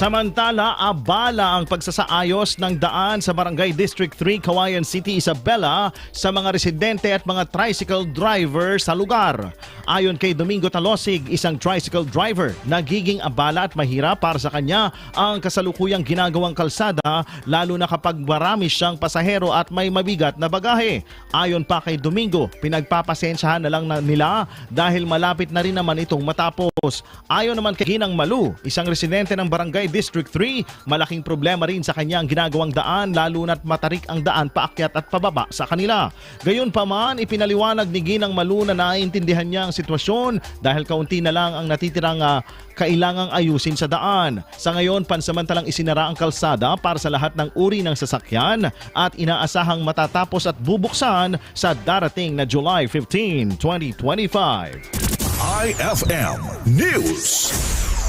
Samantala, abala ang pagsasaayos ng daan sa Barangay District 3, Kawayan City, Isabela sa mga residente at mga tricycle driver sa lugar. Ayon kay Domingo Talosig, isang tricycle driver, nagiging abala at mahirap para sa kanya ang kasalukuyang ginagawang kalsada lalo na kapag marami siyang pasahero at may mabigat na bagahe. Ayon pa kay Domingo, pinagpapasensyahan na lang na nila dahil malapit na rin naman itong matapos. Ayon naman kay Ginang Malu, isang residente ng Barangay District 3, malaking problema rin sa kanya ang ginagawang daan lalo na't matarik ang daan paakyat at pababa sa kanila. Gayon pa man, ipinaliwanag ni Ginang Malu na naiintindihan niya ang sitwasyon dahil kaunti na lang ang natitirang ah, kailangang ayusin sa daan. Sa ngayon, pansamantalang isinara ang kalsada para sa lahat ng uri ng sasakyan at inaasahang matatapos at bubuksan sa darating na July 15, 2025. IFM News.